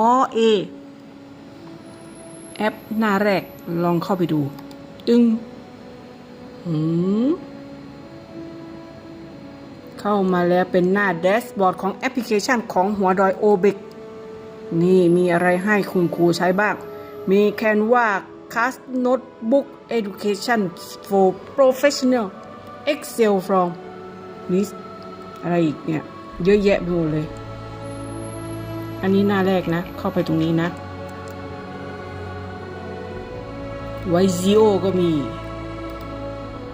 อเอแอปหน้าแรกลองเข้าไปดู ตึงหืมเข้ามาแล้วเป็นหน้าแดชบอร์ดของแอปพลิเคชันของหัวดอยโอเบกนี่มีอะไรให้คุณครูใช้บ้าง มี Canva Class Notebook Education for Professional Excel from นี่อะไรอีกเนี่ย เยอะแยะไปหมดเลย อันนี้หน้าแรกนะ เข้าไปตรงนี้นะไวซิโอก็มี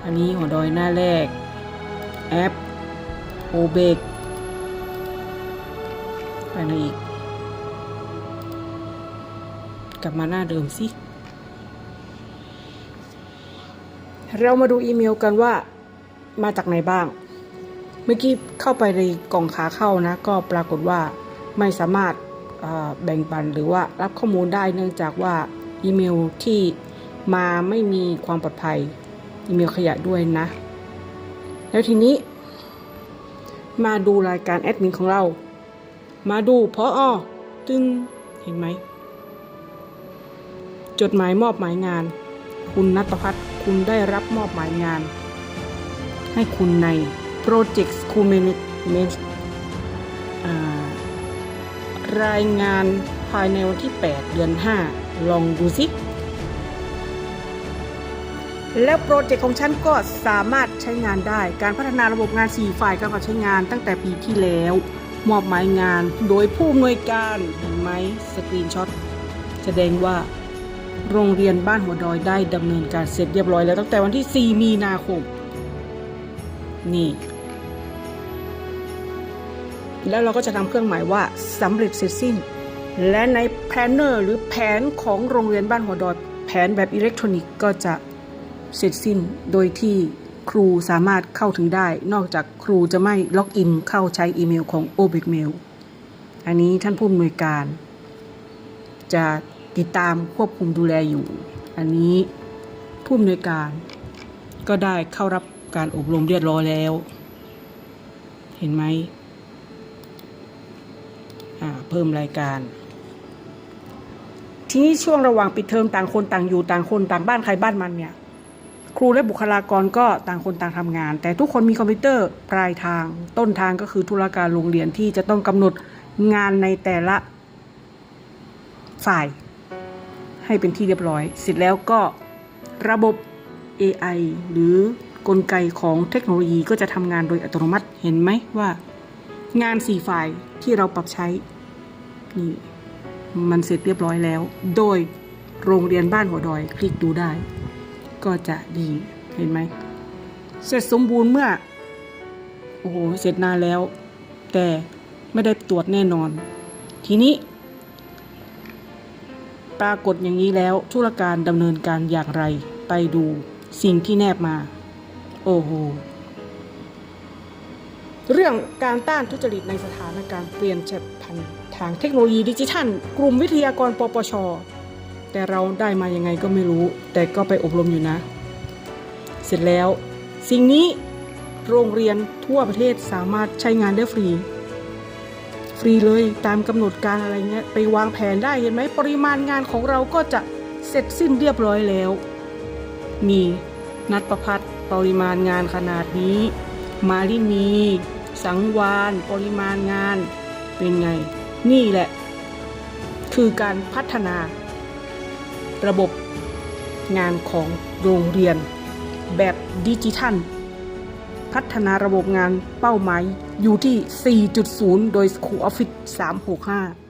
อันนี้หัวดอยหน้าแรก แอป โอเบกไปไหนอีก กลับมาหน้าเดิมสิ เรามาดูอีเมลกันว่ามาจากไหนบ้าง เมื่อกี้เข้าไปในกล่องขาเข้านะ ก็ปรากฏว่า ไม่สามารถแบ่งปันหรือว่ารับข้อมูลได้เนื่องจากว่าอีเมลที่มาไม่มีความปลอดภัยอีเมลขยะด้วยนะ แล้วทีนี้ มาดูรายการแอดมินของเรา มาดูพออตึงเห็นไหม จดหมายมอบหมายงาน คุณนัทพัฒน์คุณได้รับมอบหมายงาน ให้คุณใน Project School Management รายงานภายในวันที่ 8 เดือน 5 ลองดูสิแล้วโปรเจกต์ของฉันก็สามารถใช้งานได้ การพัฒนาระบบงาน 4 ฝ่ายการใช้งานตั้งแต่ปีที่แล้ว มอบหมายงานโดยผู้อำนวยการเห็นไหมสกรีนช็อตแสดงว่าโรงเรียนบ้านหัวดอยได้ดำเนินการเสร็จเรียบร้อยแล้วตั้งแต่วันที่ 4 มีนาคม นี่ แล้วเราก็จะทำเครื่องหมายว่าสำเร็จเสร็จสิ้น และในแพลนเนอร์หรือแผนของโรงเรียนบ้านหัวดอยแผนแบบอิเล็กทรอนิกส์ก็จะเสร็จสิ้นโดยที่ครูสามารถเข้าถึงได้ นอกจากครูจะไม่ล็อกอินเข้าใช้อีเมลของ o b i c Mail อันนี้ท่านผู้อำนวยการ จะติดตามควบคุมดูแลอยู่ อันนี้ผู้อำนวยการก็ได้เข้ารับการอบรมเรียบร้อยแล้ว เห็นไหม เพิ่มรายการ ทีนี้ช่วงระหว่างปิดเทอมต่างคนต่างอยู่ต่างคนต่างบ้านใครบ้านมันเนี่ย ครูและบุคลากรก็ต่างคนต่างทำงาน แต่ทุกคนมีคอมพิวเตอร์ปลายทาง ต้นทางก็คือธุรการโรงเรียนที่จะต้องกำหนดงานในแต่ละฝ่ายให้เป็นที่เรียบร้อย เสร็จแล้วก็ระบบ AI หรือกลไกของเทคโนโลยีก็จะทำงานโดยอัตโนมัติเห็นไหมว่า งานสี่ฝ่ายที่เราปรับใช้นี่มันเสร็จเรียบร้อยแล้ว โดยโรงเรียนบ้านหัวดอย คลิกดูได้ ก็จะดีเห็นไหม เสร็จสมบูรณ์เมื่อ โอ้โห เสร็จนานแล้ว แต่ไม่ได้ตรวจแน่นอน ทีนี้ ปรากฏอย่างนี้แล้วธุรการดำเนินการอย่างไร ไปดูสิ่งที่แนบมา โอ้โห เรื่องการต้านทุจริตในสถานการณ์เปลี่ยนแปลพันทางเทคโนโลยีดิจิทัล กลุ่มวิทยากรปปช แต่เราได้มายังไงก็ไม่รู้ แต่ก็ไปอบรมอยู่นะ เสร็จแล้ว สิ่งนี้โรงเรียนทั่วประเทศสามารถใช้งานได้ฟรี ฟรีเลยตามกำหนดการอะไรเงี้ยไปวางแผนได้เห็นไหมปริมาณงานของเราก็จะเสร็จสิ้นเรียบร้อยแล้ว มีนัดประพัดปริมาณงานขนาดนี้ มาลินี สังวาน ปริมาณงาน เป็นไง นี่แหละ คือการพัฒนา ระบบงานของโรงเรียน แบบดิจิทัล พัฒนาระบบงานเป้าหมายอยู่ที่ 4.0 โดย School Office 365